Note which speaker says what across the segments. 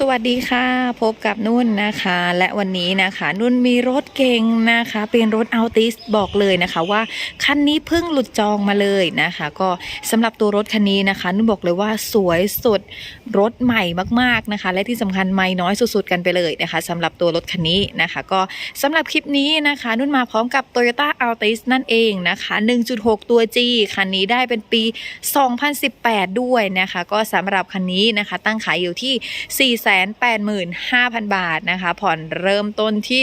Speaker 1: สวัสดีค่ะพบกับนุ่นนะคะ และวันนี้นะคะ นุ่นมีรถเก่งนะคะ เป็นรถอัลติสบอกเลยนะคะว่าคันนี้เพิ่งหลุดจองมาเลยนะคะ ก็สำหรับตัวรถคันนี้นะคะ นุ่นบอกเลยว่าสวยสุดรถใหม่มากๆนะคะ และที่สำคัญไม่น้อยสุดๆกันไปเลยนะคะสำหรับตัวรถคันนี้นะคะ ก็สำหรับคลิปนี้นะคะ นุ่นมาพร้อมกับ Toyota Altis นั่นเองนะคะ 1.6 ตัว G คันนี้ได้เป็นปี 2018 ด้วยนะคะ ก็สำหรับคันนี้นะคะ ตั้งขายอยู่ที่4 485,000 บาทนะคะ ผ่อนเริ่มต้นที่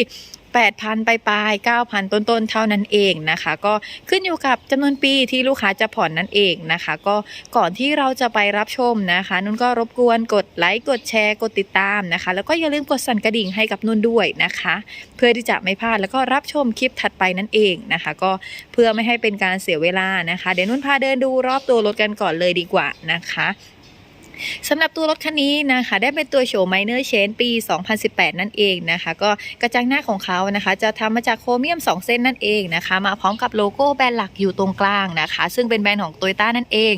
Speaker 1: 8,000 ไปปลาย 9,000 ต้นๆ เท่านั้นเองนะคะ ก็ขึ้นอยู่กับจำนวนปีที่ลูกค้าจะผ่อนนั่นเองนะคะ ก็ก่อนที่เราจะไปรับชมนะคะ นุ่นก็รบกวนกดไลค์ กดแชร์ กดติดตามนะคะ แล้วก็อย่าลืมกดสั่นกระดิ่งให้กับนุ่นด้วยนะคะ เพื่อที่จะไม่พลาดแล้วก็รับชมคลิปถัดไปนั่นเองนะคะ ก็เพื่อไม่ให้เป็นการเสียเวลานะคะ เดี๋ยวนุ่นพาเดินดูรอบตัวรถกันก่อนเลยดีกว่านะคะ สำหรับตัวรถคันนี้นะคะ ได้เป็นตัวโฉมไมเนอร์เชนปี 2018 นั่นเองนะคะ ก็กระจังหน้าของเขานะคะ จะทำมาจากโครเมียม 2 เส้นนั่นเองนะคะ มาพร้อมกับโลโก้แบรนด์หลักอยู่ตรงกลางนะคะ ซึ่งเป็นแบรนด์ของโตโยต้านั่นเอง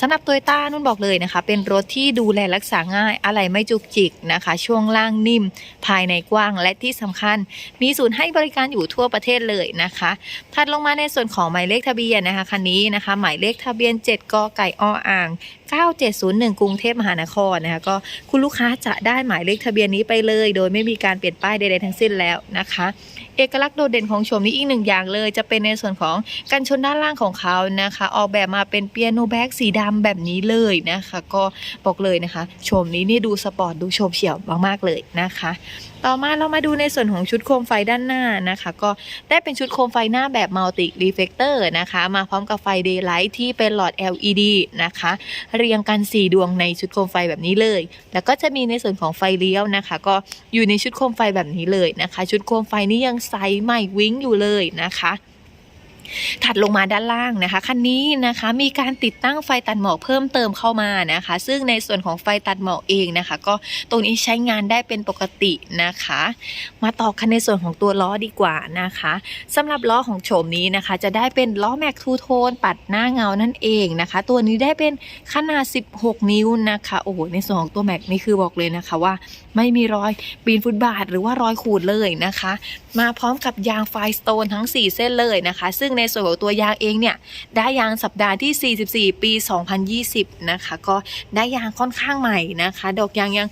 Speaker 1: สำหรับโตโยต้านุ่นบอกเลยนะคะ เป็นรถที่ดูแลรักษาง่ายอะไรไม่จุกจิกนะคะ ช่วงล่างนิ่ม ภายในกว้างและที่สำคัญ มีศูนย์ให้บริการอยู่ทั่วประเทศเลยนะคะถัดลงมาในส่วนของหมายเลขทะเบียนนะคะคันนี้นะคะ หมายเลขทะเบียน 7กไก่ออ่าง 9701 กรุงเทพมหานครนะคะก็คุณลูกค้าจะได้หมายเลขทะเบียนนี้ไปเลย โดยไม่มีการเปลี่ยนป้ายใดๆทั้งสิ้นแล้วนะคะ เอกลักษณ์โดดเด่นของโฉมนี้อีกหนึ่งอย่างเลย จะเป็นในส่วนของกันชนด้านล่างของเขานะคะ ออกแบบมาเป็นเปียโนแบ็กสีดำแบบนี้เลยนะคะ ก็บอกเลยนะคะโฉมนี้นี่ดูสปอร์ตดูโฉมเฉี่ยวมากๆเลยนะคะ ต่อมาเรามาดูในส่วนของชุดโคมไฟด้านหน้านะคะ ก็ได้เป็นชุดโคมไฟหน้าแบบมัลติรีเฟกเตอร์นะคะ มาพร้อมกับไฟเดย์ไลท์ที่เป็นหลอด LED นะคะ เรียงกัน 4 ดวงในชุดโคมไฟแบบนี้เลย แล้วก็จะมีในส่วนของไฟเลี้ยวนะคะ ก็อยู่ในชุดโคมไฟแบบนี้เลยนะคะ ชุดโคมไฟนี้ยังใสใหม่วิ้งอยู่เลยนะคะ ถัดลงมาด้านล่างนะคะ คันนี้นะคะมีการติดตั้งไฟตัดหมอกเพิ่มเติมเข้ามานะคะ ซึ่งในส่วนของไฟตัดหมอกเองนะคะ ก็ตรงนี้ใช้งานได้เป็นปกตินะคะ มาต่อกันในส่วนของตัวล้อดีกว่านะคะสำหรับล้อของโฉมนี้นะคะ จะได้เป็นล้อแม็กทูโทนปัดหน้าเงานั่นเองนะคะ ตัวนี้ได้เป็นขนาด 16 นิ้วนะคะโอ้โหในส่วนของตัวแม็กนี่คือบอกเลยนะคะว่า ไม่มีรอยปีนฟุตบาทหรือว่ารอยขูดเลยนะคะ มาพร้อมกับยางไฟสโตนทั้ง 4 เส้นเลยนะคะ ซึ่งในส่วนของตัวยางเองเนี่ย ได้ยางสัปดาห์ที่ 44 ปี 2020 นะคะ ก็ได้ยางค่อนข้างใหม่นะคะ ดอกยางยัง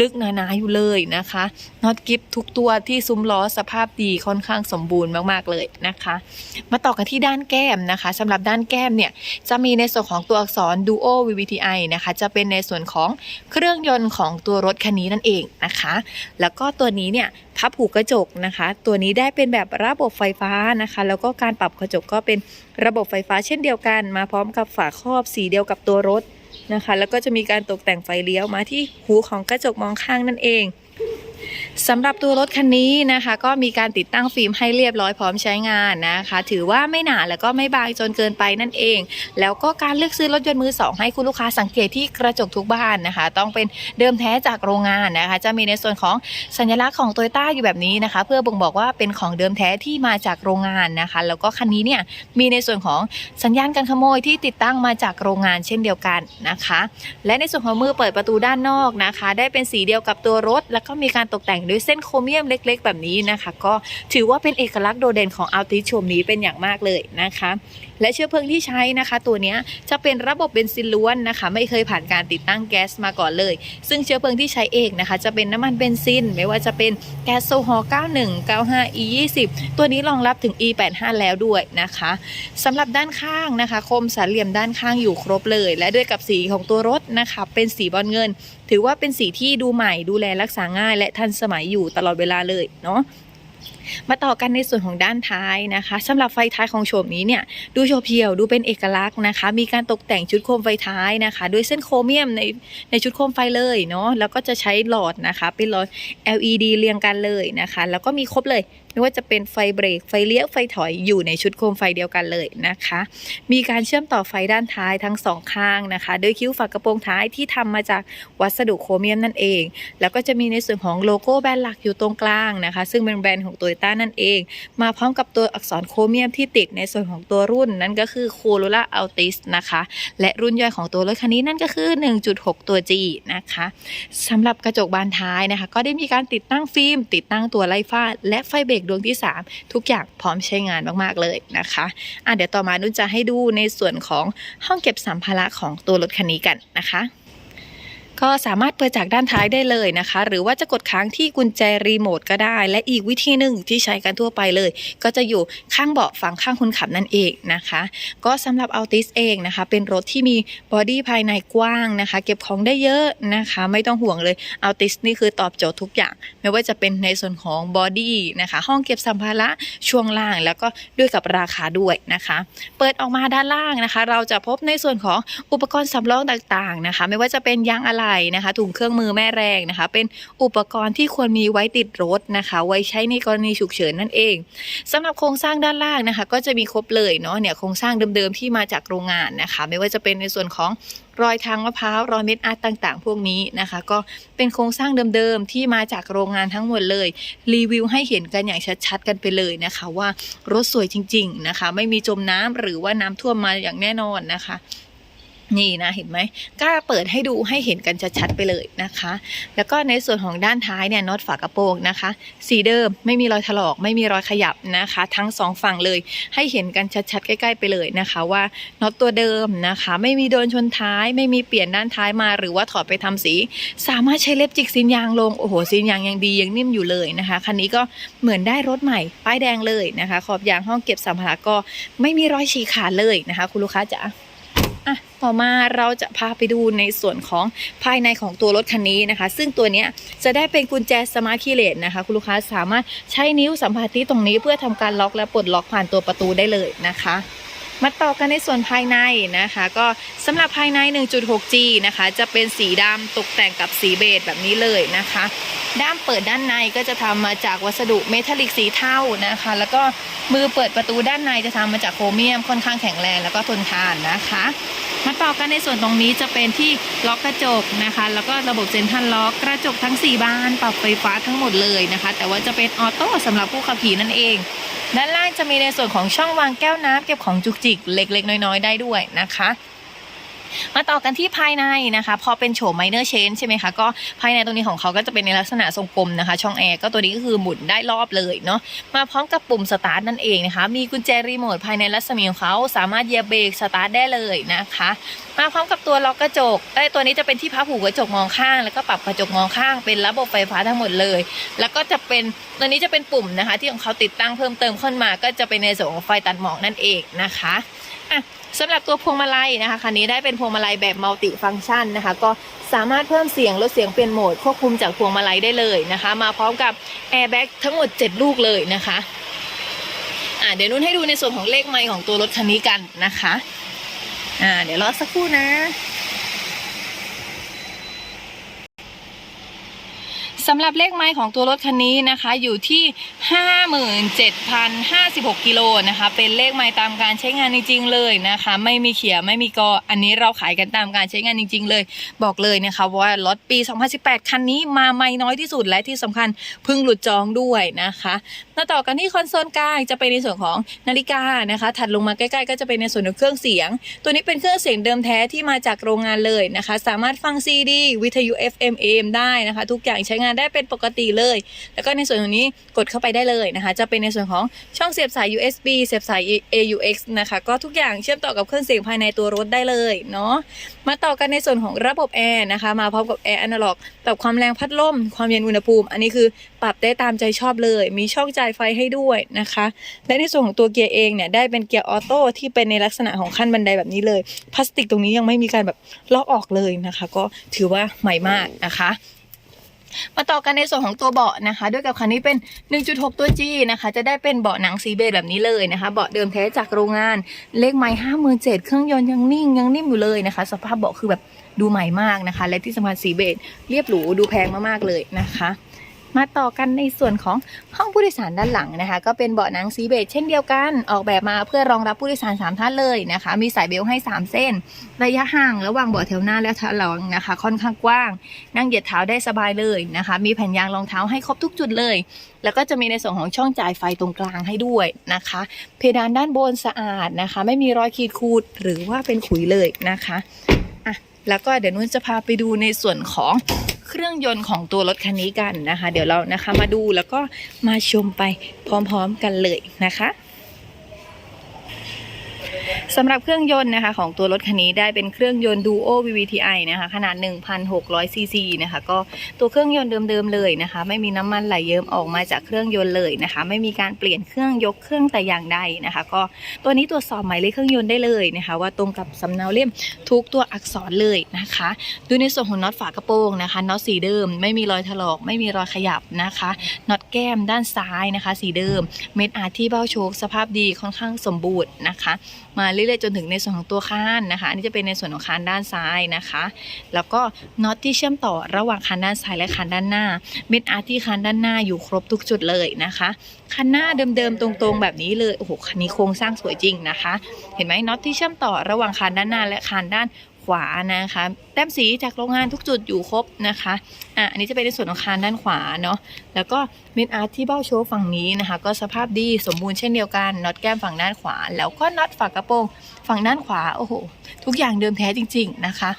Speaker 1: ลึกๆหนาๆอยู่เลยนะคะน็อตกิฟทุกตัวที่ซุ้มล้อสภาพดีค่อนข้างสมบูรณ์มากๆเลยนะคะ มาต่อกันที่ด้านแก้มนะคะสำหรับด้านแก้มเนี่ย จะมีในส่วนของตัวอักษร Duo VVTi นะคะ จะเป็นในส่วนของเครื่องยนต์ของตัวรถคันนี้นั่นเองนะคะ แล้วก็ตัวนี้เนี่ยพับหูกระจกนะคะ ตัวนี้ได้เป็นแบบระบบไฟฟ้านะคะ แล้วก็การปรับกระจกก็เป็นระบบไฟฟ้าเช่นเดียวกัน มาพร้อมกับฝาครอบสีเดียวกับตัวรถนะคะ แล้วก็จะมีการตกแต่งไฟเลี้ยวมาที่หูของกระจกมองข้างนั่นเอง สำหรับตัวรถคันนี้นะคะ ก็มีการติดตั้งฟิล์มให้เรียบร้อยพร้อมใช้งานนะคะ ถือว่าไม่หนาแล้วก็ไม่บางจนเกินไปนั่นเอง แล้วก็การเลือกซื้อรถยนต์มือสองให้คุณลูกค้าสังเกตที่กระจกทุกบ้านนะคะ ต้องเป็นเดิมแท้จากโรงงานนะคะ จะมีในส่วนของสัญลักษณ์ของโตโยต้าอยู่แบบนี้นะคะ เพื่อบ่งบอกว่าเป็นของเดิมแท้ที่มาจากโรงงานนะคะ แล้วก็คันนี้เนี่ยมีในส่วนของสัญญาณการขโมยที่ติดตั้งมาจากโรงงานเช่นเดียวกันนะคะ และในส่วนของมือเปิดประตูด้านนอกนะคะ ได้เป็นสีเดียวกับตัวรถ แล้วก็มีการตกแต่งด้วยเส้นโครเมียมเล็ก ๆ แบบนี้นะคะ ก็ถือว่าเป็นเอกลักษณ์โดดเด่นของอัลติชมนี้เป็นอย่างมากเลยนะคะ และเชื้อเพลิงที่ใช้นะคะ ตัวนี้จะเป็นระบบเบนซินล้วนนะคะ ไม่เคยผ่านการติดตั้งแก๊สมาก่อนเลย ซึ่งเชื้อเพลิงที่ใช้เองนะคะ จะเป็นน้ำมันเบนซิน ไม่ว่าจะเป็นแก๊สโซฮอล์91 95 E20 ตัวนี้รองรับถึง E85 แล้วด้วยนะคะสำหรับด้านข้างนะคะ คมสามเหลี่ยมด้านข้างอยู่ครบเลย และด้วยกับสีของตัวรถนะคะ เป็นสีบอลเงิน ถือว่าเป็นสีที่ดูใหม่ดูแลรักษาง่าย และทันสมัยอยู่ตลอดเวลาเลยเนาะมาต่อกันในส่วนของด้านท้ายนะคะสำหรับไฟท้ายของโฉมนี้เนี่ยดูโฉบเฉี่ยวดูเป็นเอกลักษณ์นะคะ มีการตกแต่งชุดโคมไฟท้ายนะคะ ด้วยเส้นโครเมียมในในชุดโคมไฟเลยเนาะแล้วก็จะใช้หลอดนะคะ เป็นหลอด LED เรียงกันเลยนะคะ แล้วก็มีครบเลย ไม่ว่าจะเป็นไฟเบรก ไฟเลี้ยว ไฟถอยอยู่ในชุดโคมไฟเดียวกันเลยนะคะ มีการเชื่อมต่อไฟด้านท้ายทั้งสองข้างนะคะ โดยคิ้วฝากระโปรงท้ายที่ทำมาจากวัสดุโครเมียมนั่นเอง แล้วก็จะมีในส่วนของโลโก้แบรนด์หลักอยู่ตรงกลางนะคะ ซึ่งเป็นแบรนด์ของโตโยต้านั่นเอง มาพร้อมกับตัวอักษรโครเมียมที่ติดในส่วนของตัวรุ่นนั่นก็คือ Corolla Altis นะคะ และรุ่นย่อยของตัวรถคันนี้นั่นก็คือ 1.6 ตัว G นะคะสำหรับกระจกบานท้ายนะคะ ก็ได้มีการติดตั้งฟิล์ม ติดตั้งตัวไล่ฟ้า และไฟเบรกดวงที่ 3 ทุกอย่างพร้อมใช้งานมากๆเลยนะคะอะเดี๋ยวต่อมานุ่นจะให้ดูในส่วนของห้องเก็บสัมภาระของตัวรถคันนี้กันนะคะ ก็สามารถเปิดจากด้านท้ายได้เลยนะคะ หรือว่าจะกดค้างที่กุญแจรีโมทก็ได้ และอีกวิธีหนึ่งที่ใช้กันทั่วไปเลย ก็จะอยู่ข้างเบาะฝั่งข้างคนขับนั่นเองนะคะ ก็สำหรับ Altis เองนะคะ เป็นรถที่มีบอดี้ภายในกว้างนะคะ เก็บของได้เยอะนะคะ ไม่ต้องห่วงเลย Altis นี่คือตอบโจทย์ทุกอย่าง ไม่ว่าจะเป็นในส่วนของบอดี้นะคะ ห้องเก็บสัมภาระช่วงล่าง แล้วก็ด้วยกับราคาด้วยนะคะ เปิดออกมาด้านล่างนะคะ เราจะพบในส่วนของอุปกรณ์สำรองต่างๆนะคะ ไม่ว่าจะเป็นยางอะไหล่นะคะถุงเครื่องมือแม่แรงนะคะ เป็นอุปกรณ์ที่ควรมีไว้ติดรถนะคะ ไว้ใช้ในกรณีฉุกเฉินนั่นเองสำหรับโครงสร้างด้านล่างนะคะ ก็จะมีครบเลยเนาะเนี่ยโครงสร้างเดิมๆที่มาจากโรงงานนะคะ ไม่ว่าจะเป็นในส่วนของรอยทางมะพร้าวรอยเม็ดอาร์ตต่างๆ พวกนี้นะคะ ก็เป็นโครงสร้างเดิมๆที่มาจากโรงงานทั้งหมดเลย รีวิวให้เห็นกันอย่างชัดๆ กันไปเลยนะคะ ว่ารถสวยจริง ๆนะคะ ไม่มีจมน้ำหรือว่าน้ำท่วมมาอย่างแน่นอนนะคะ นี่นะเห็นไหมกล้าเปิดให้ดูให้เห็นกันชัดๆไปเลยนะคะ แล้วก็ในส่วนของด้านท้ายเนี่ยน็อตฝากระโปรงนะคะ สีเดิมไม่มีรอยถลอก ไม่มีรอยขยับนะคะ ทั้งสองฝั่งเลยให้เห็นกันชัดๆใกล้ๆไปเลยนะคะว่าน็อตตัวเดิมนะคะ ไม่มีโดนชนท้าย ไม่มีเปลี่ยนด้านท้ายมา หรือว่าถอดไปทำสี สามารถใช้เล็บจิกซินยางลงโอ้โหซินยางยังดียังนิ่มอยู่เลยนะคะคันนี้ก็เหมือนได้รถใหม่ป้ายแดงเลยนะคะ ขอบยางห้องเก็บสัมภาระก็ไม่มีรอยฉีกขาดเลยนะคะ คุณลูกค้าจ๋า อะต่อมาเราจะพาไปดูในส่วนของภายในของตัวรถคันนี้นะคะ ซึ่งตัวเนี้ยจะได้เป็นกุญแจสมาร์ทคีย์เลสนะคะ คุณลูกค้าสามารถใช้นิ้วสัมผัสที่ตรงนี้เพื่อทำการล็อกและปลดล็อกผ่านตัวประตูได้เลยนะคะ มาต่อกันในส่วนภายในนะคะ ก็สำหรับภายใน 1.6G นะคะ จะเป็นสีดำตกแต่งกับสีเบจแบบนี้เลยนะคะ ด้ามเปิดด้านในก็จะทำมาจากวัสดุเมทัลลิกสีเทานะคะ แล้วก็มือเปิดประตูด้านในจะทำมาจากโครเมียมค่อนข้างแข็งแรงแล้วก็ทนทานนะคะ มาต่อกันในส่วนตรงนี้จะเป็นที่ล็อกกระจกนะคะ แล้วก็ระบบเซ็นทรัลล็อกกระจกทั้ง 4 บานปรับไฟฟ้าทั้งหมดเลยนะคะ แต่ว่าจะเป็นออโต้สำหรับผู้ขับขี่นั่นเอง ด้านล่างจะมีในส่วนของช่องวางแก้วน้ำเก็บของจุกจิกเล็กๆ น้อยๆ ได้ด้วยนะคะ มาต่อกันที่ภายในนะคะ พอเป็นโฉมไมเนอร์เชนใช่ไหมคะก็ภายในตรงนี้ของเขาก็จะเป็นในลักษณะทรงกลมนะคะ ช่องแอร์ก็ตัวนี้ก็คือหมุนได้รอบเลยเนาะมาพร้อมกับปุ่มสตาร์ทนั่นเองนะคะ มีกุญแจรีโมทภายในรัศมีของเขาสามารถเหยียบเบรกสตาร์ทได้เลยนะคะ มาพร้อมกับตัวล็อกกระจกไอ้ตัวนี้จะเป็นที่พับหูกระจกมองข้าง แล้วก็ปรับกระจกมองข้าง เป็นระบบไฟฟ้าทั้งหมดเลย แล้วก็จะเป็นตัวนี้จะเป็นปุ่มนะคะ ที่ของเขาติดตั้งเพิ่มเติมขึ้นมา ก็จะเป็นในส่วนของไฟตัดหมอกนั่นเองนะคะอะ สำหรับตัวพวงมาลัยนะคะคันนี้ได้เป็นพวงมาลัยแบบมัลติฟังก์ชันนะคะก็สามารถเพิ่มเสียงลดเสียงเปลี่ยนโหมดควบคุมจากพวงมาลัยได้เลยนะคะ มาพร้อมกับแอร์แบ็กทั้งหมด 7 ลูกเลยนะคะอ่าเดี๋ยวนุ่นให้ดูในส่วนของเลขไมล์ของตัวรถคันนี้กันนะคะอ่าเดี๋ยวรอสักครู่นะ สำหรับเลขไมล์ของตัวรถคันนี้นะคะอยู่ที่ 57,056 กิโลนะคะ เป็นเลขไมล์ตามการใช้งานจริงๆเลยนะคะ ไม่มีเขียไม่มีกออันนี้เราขายกันตามการใช้งานจริง ๆ เลย บอกเลยนะคะว่ารถปี 2018 คันนี้มาไม่น้อยที่สุดและที่สำคัญเพิ่งหลุดจองด้วยนะคะมาต่อกันที่คอนโซลกลางจะเป็นในส่วนของนาฬิกานะคะ ถัดลงมาใกล้ๆ ก็จะเป็นในส่วนของเครื่องเสียง ตัวนี้เป็นเครื่องเสียงเดิมแท้ที่มาจากโรงงานเลยนะคะ สามารถฟัง CD วิทยุ FM AM ได้นะคะ ทุกอย่างใช้งานได้เป็นปกติเลย แล้วก็ในส่วนตรงนี้กดเข้าไปได้เลยนะคะ จะเป็นในส่วนของช่องเสียบสาย USB เสียบสาย AUX นะคะ ก็ทุกอย่างเชื่อมต่อกับเครื่องเสียงภายในตัวรถได้เลยเนาะมาต่อกันในส่วนของระบบแอร์นะคะ มาพร้อมกับแอร์อนาล็อกปรับความแรงพัดลมความเย็นอุณหภูมิ อันนี้คือปรับได้ตามใจชอบเลย มีช่องจ่ายไฟให้ด้วยนะคะ และในส่วนของตัวเกียร์เองเนี่ยได้เป็นเกียร์ออโต้ที่เป็นในลักษณะของขั้นบันไดแบบนี้เลยพลาสติกตรงนี้ยังไม่มีการแบบลอกออกเลยนะคะ ก็ถือว่าใหม่มากนะคะ มาต่อกันในส่วนของตัวเบาะนะคะ ด้วยกับคันนี้เป็น 1.6 ตัว G นะคะ จะได้เป็นเบาะหนังสีเบจแบบนี้เลยนะคะ เบาะเดิมแท้จากโรงงาน เลขไม้ห้าหมื่นเจ็ดเครื่องยนต์ยังนิ่งยังนิ่มอยู่เลยนะคะ สภาพเบาะคือแบบดูใหม่มากนะคะ และที่สำคัญสีเบจเรียบหรูดูแพงมากๆเลยนะคะ มาต่อกันในส่วนของห้องผู้โดยสารด้านหลังนะคะ ก็เป็นเบาะหนังสีเบจเช่นเดียวกันออกแบบมาเพื่อรองรับผู้โดยสารสามท่านเลยนะคะ มีสายเบลต์ให้ 3 เส้น ระยะห่างระหว่างเบาะแถวหน้าและแถวหลังนะคะ ค่อนข้างกว้าง นั่งเหยียดเท้าได้สบายเลยนะคะ มีแผ่นยางรองเท้าให้ครบทุกจุดเลย แล้วก็จะมีในส่วนของช่องจ่ายไฟตรงกลางให้ด้วยนะคะ เพดานด้านบนสะอาดนะคะ ไม่มีรอยขีดข่ดหรือว่าเป็นขุยเลยนะคะอะแล้วก็เดี๋ยวนุ่นจะพาไปดูในส่วนของ เครื่องยนต์ของตัวรถคันนี้กันนะคะ เดี๋ยวเรานะคะมาดูแล้วก็มาชมไปพร้อมๆกันเลยนะคะ สำหรับเครื่องยนต์นะคะของตัวรถคันนี้ได้เป็นเครื่องยนต์ Duo VVTi นะคะขนาด 1,600 ซีซีนะคะก็ตัวเครื่องยนต์เดิมๆเลยนะคะไม่มีน้ำมันไหลเยิ้มออกมาจากเครื่องยนต์เลยนะคะไม่มีการเปลี่ยนเครื่องยกเครื่องแต่อย่างใดนะคะ ก็ตัวนี้ตรวจสอบหมายเลขเครื่องยนต์ได้เลยนะคะ ว่าตรงกับสำเนาเล่มทุกตัวอักษรเลยนะคะ ดูในส่วนของน็อตฝากระโปรงนะคะน็อตสีเดิม ไม่มีรอยถลอกไม่มีรอยขยับนะคะน็อตแก้มด้านซ้ายนะคะ สีเดิม เม็ดอาร์ที่เบ้าโชคสภาพดีค่อนข้างสมบูรณ์นะคะ มาเรื่อยๆจนถึงในส่วนของตัวคานนะคะอันนี้จะเป็นในส่วนของคานด้านซ้ายนะคะ แล้วก็น็อตที่เชื่อมต่อระหว่างคานด้านซ้ายและคานด้านหน้า เม็ดอาร์ที่คานด้านหน้าอยู่ครบทุกจุดเลยนะคะคันหน้าเดิมๆตรงๆแบบนี้เลยโอ้โหคันนี้โครงสร้างสวยจริงนะคะ เห็นไหมน็อตที่เชื่อมต่อระหว่างคานด้านหน้าและคานด้าน ขวานะคะแต้มสีจากโรงงานทุกจุดอยู่ครบนะคะอะอันนี้จะเป็นในส่วนของคานด้านขวาเนาะแล้วก็เม็ดอาร์ที่เบ้าโชว์ฝั่งนี้นะคะ ก็สภาพดีสมบูรณ์เช่นเดียวกันน็อตแก้มฝั่งด้านขวา แล้วก็น็อตฝากระโปรงฝั่งด้านขวาโอ้โหทุกอย่างเดิมแท้จริง ๆนะคะ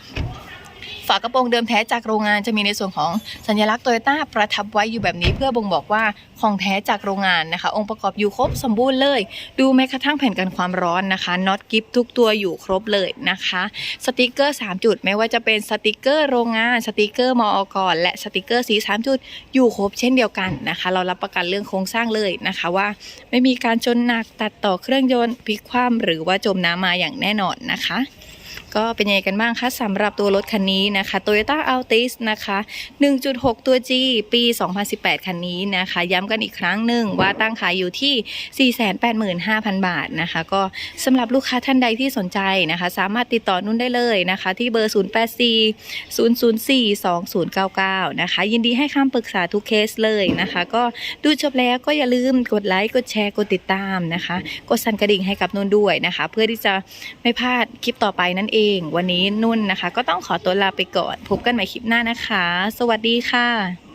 Speaker 1: ฝากระโปรงเดิมแท้จากโรงงานจะมีในส่วนของสัญลักษณ์โตโยต้าประทับไว้อยู่แบบนี้เพื่อบ่งบอกว่าของแท้จากโรงงานนะคะ องค์ประกอบอยู่ครบสมบูรณ์เลย ดูแม้กระทั่งแผ่นกันความร้อนนะคะน็อตกิฟทุกตัวอยู่ครบเลยนะคะ สติกเกอร์ 3 จุด ไม่ว่าจะเป็นสติกเกอร์โรงงาน สติกเกอร์มออกรและสติกเกอร์สี 3 จุดอยู่ครบเช่นเดียวกันนะคะ เรารับประกันเรื่องโครงสร้างเลยนะคะว่า ไม่มีการชนหนักตัดต่อเครื่องยนต์พลิกคว่ำหรือว่าจมน้ำมาอย่างแน่นอนนะคะ ก็เป็นยังไงกันบ้างคะสำหรับตัวรถคันนี้นะคะ Toyota Altis นะคะ 1.6 ตัว G ปี 2018 คันนี้นะคะ ย้ำกันอีกครั้งหนึ่งว่าตั้งขายอยู่ที่ 485,000 บาทนะคะ ก็สำหรับลูกค้าท่านใดที่สนใจนะคะ สามารถติดต่อนุ่นได้เลยนะคะ ที่เบอร์ 084 004 2099 นะคะ ยินดีให้คำปรึกษาทุกเคสเลยนะคะ ก็ดูจบแล้วก็อย่าลืมกดไลค์ กดแชร์ กดติดตามนะคะ กดสั่นกระดิ่งให้กับนุ่นด้วยนะคะ เพื่อที่จะไม่พลาดคลิปต่อไปนั่นเองเอง วันนี้นุ่นนะคะ ก็ต้องขอตัวลาไปก่อน พบกันใหม่คลิปหน้านะคะ สวัสดีค่ะ